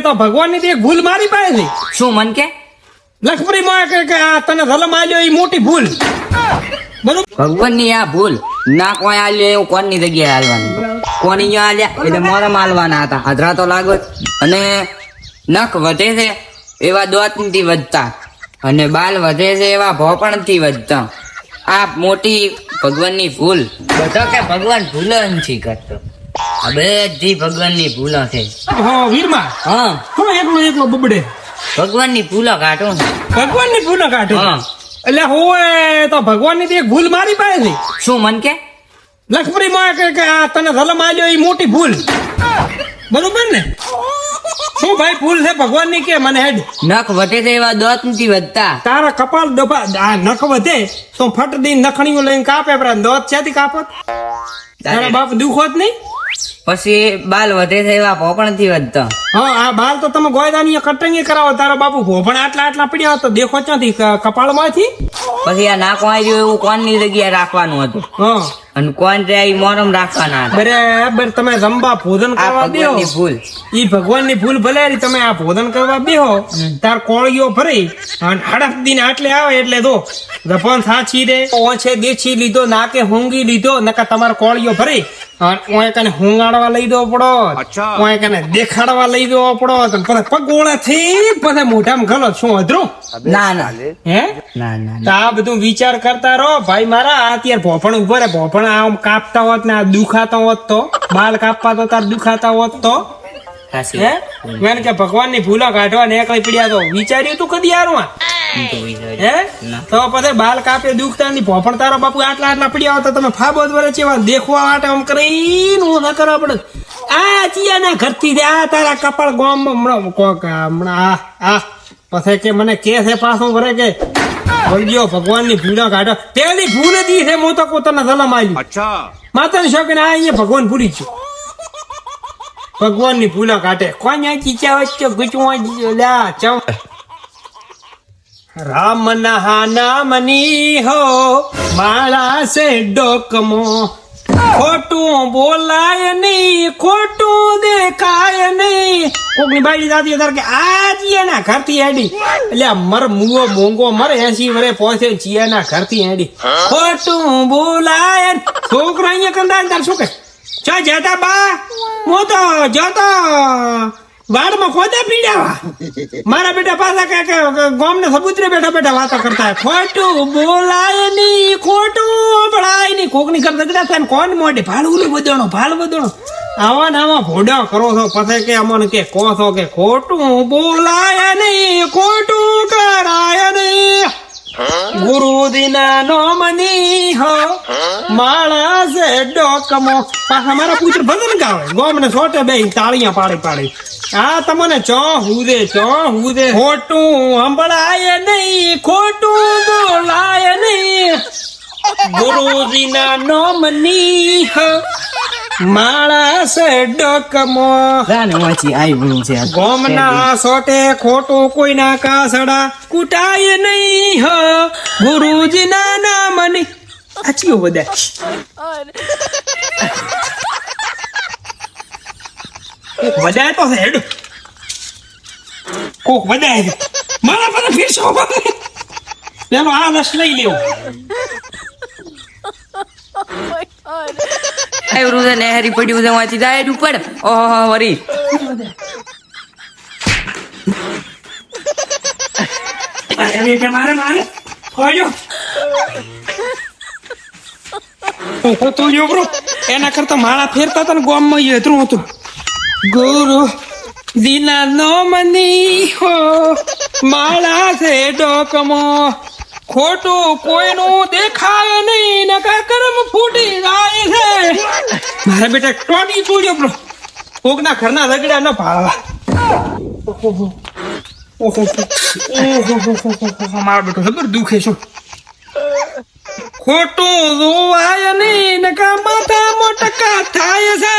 તો ભગવાનની તો એક ભૂલ મારી પાસે છે શું મન કે? લખપરી માં કે આ તને ધલમ આલ્યો એ મોટી ભૂલ. બરોબર ભગવાનની આ ભૂલ ના કોઈ આલ્યો એવું કોની જગ્યાએ હાલવાનું કોની અહીંયા આલ્યા? એટલે મોરા માલવાના હતા. હાજરા તો લાગો અને નખ વધે છે એવા દોતથી વધતા. અને બાલ વધે છે એવા ભોપણથી વધતા. આ મોટી ભગવાનની ભૂલ. બધો કે ભગવાન ભૂલ નથી કરતો. બધી ભગવાનની ભૂલો છે. હા વીરમાં? હા. હું એકલો એકલો બબડે. ભગવાનની ભૂલો કાઢો ને. ભગવાનની ભૂલો કાઢો? હા. એટલે હોય તો ભગવાનની તો એક ભૂલ મારી પાસે છે શું મન કે? લક્ષ્મણી માં કે આ તને ધલમ આલ્યો એ મોટી ભૂલ. બરોબર ને? શું ભાઈ ભૂલ છે ભગવાનની કે મને હેડ? નખ વધે છે એવા દોતથી વધતા. તારા કપાળ ડબા આ નખ વધે તો ફટ દી નખણીઓ લઈને કાપે પણ દોત છેથી કાપત? તારા બાપ દુખોત નહીં? પછી બાલ વધે છે એવા ભોપણથી વધતા. હા આ બાલ તો તમે ગોયદાની કટિંગ કરાવો. તારો બાપુ ભોપણ આટલા આટલા પડ્યા હતા દેખો ત્યાંથી કપાળમાંથી? પછી આ નાકો ગયું એવું કોણની જગ્યાએ રાખવાનું હતું. હા. અને કોણ રે ઈ મોરમ રાખવાના બરાબર તમે જમવા ભોજન કરવા બેહો. ભૂલ. ઈ ભગવાનની ભૂલ ભલે તમે આ ભોજન કરવા બેહો. તાર કોળીઓ ભરી અને હડફ દિન આટલે આવે એટલે તો ગપન સાચી રે ઓછે દેછી લીધો નાકે હુંગી લીધો નકા તમારે કોળીઓ ભરી. ઓય કને હુંગાડવા લઈ દો પડો ઓય કને દેખાડવા લઈ દો પડો તો પછી પગોળા થી પછી મોઢામાં ગલો શું અધરું. ના ના. હે? ના ના આ બધું વિચાર કરતા રહો. ભાઈ મારા આ અત્યારે ભોપણ ઊભો રે ભોપણ આમ કાપતા હોત ને આ દુખાતા હોત તો બાલ કાપવા તો તાર દુખાતા હોત તો. હે મેં કે ભગવાનની ભૂલો કાઢવા ને એકલી પીડ્યા તો વિચાર્યું તું કદી હારમાં હું તો પછી બાલ કાપે દુખતા ની પોપણ તારા બાપુ આટલા આટલા પડ્યા આવતા તમે ફાબો વરે ચેવા દેખવા માટે આમ કરીને હું ન કરવા પડે. આ ચિયાના ઘરથી આ તારા કપાળ ગોમ હમણાં કોક હમણાં આ આ. પછી કે મને કે છે પાછું ભરે કે બોલજો ભગવાનની ભૂલો કાઢો. તેની ભૂલ હતી છે હું તો પોતાના સલામ આવી અચ્છા. માતા ને શોખ આ અહીંયા ભગવાન ભૂલી છું ભગવાનની ભૂલા કાઢે. કોણ ચીચા વચ્ચે ગુચવા લ્યા ચમ. રામ ના નામની હો, માળા સે ડોકમો. ખોટું બોલાય નહીં, ખોટું દેખાય નહીં. કોકની બાઈ દાદી તાર કે આ ચિયાના ઘરથી હેડી. એટલે મર મુવો મોંઘો મર એસી વરે પહોંચે ચિયાના ઘરથી હેડી. ખોટું બોલાય છોકરા અહીંયા કંદાલ તાર શું કે ચા જતા બા. હું તો જતો. વાડમાં ખોદા પીડ્યા મારા બેટા પાછા કે કે ગામને સબૂતરે બેઠા બેઠા વાતો કરતા ખોટું બોલાય નહીં, ખોટું સંભળાય નહીં. કોકની કર દગડા થાય ને કોણ મોઢે? ભાળ ઉલું બદણો ભાળ બદણો આવા ને આવા ભોડા કરો છો. પછી કે અમને કે કહો છો કે ખોટું બોલાય નહીં, ખોટું કરાય નહીં. ગુરુદિના નો મની હો છે ડોકમો. પાછા મારા પુત્ર ભજન ગાવે. ગોમને છોટે બે તાળીਆਂ પાડી પાડી. આ તમને ચો હુદે ચો હુદે. ખોટું સંભળાય નહીં ખોટું બોલાય નહીં. ગુરુજીના નો મની હો માળા છે ડકમો રાને વાંચી આવી ભૂલ છે. ગોમના સોટે ખોટું કોઈના કાસડા કુટાય નહીં હ. ગુરુજીના નામની. આચીઓ બધા. કોક વધાય તો હેડ. કોક વધારે મારા પર ફીરશો પેલો આ રસ લઈ લેવો આવ્યું છે પડ્યું છે વાંચી જાય ઉપર. ઓહો વરી. મારે મારે. ખોજો હું તો એના કરતા માળા ફેરતા હતા ને ગામમાં ઈ હતું. ગુરુ દિના નો મની હો માળા છે ડોકમો. ખોટું કોઈનું દેખાય નહીં નકા કરમ ફૂટી જાય છે. મારા બેટા ટોટી તૂડ્યો બ્રો. કોકના ઘરના રગડા ન ભાળવા. મારા બેટો ખબર દુખે શું ખોટું જોવાય નહીં નકા માથા મોટકા થાય છે.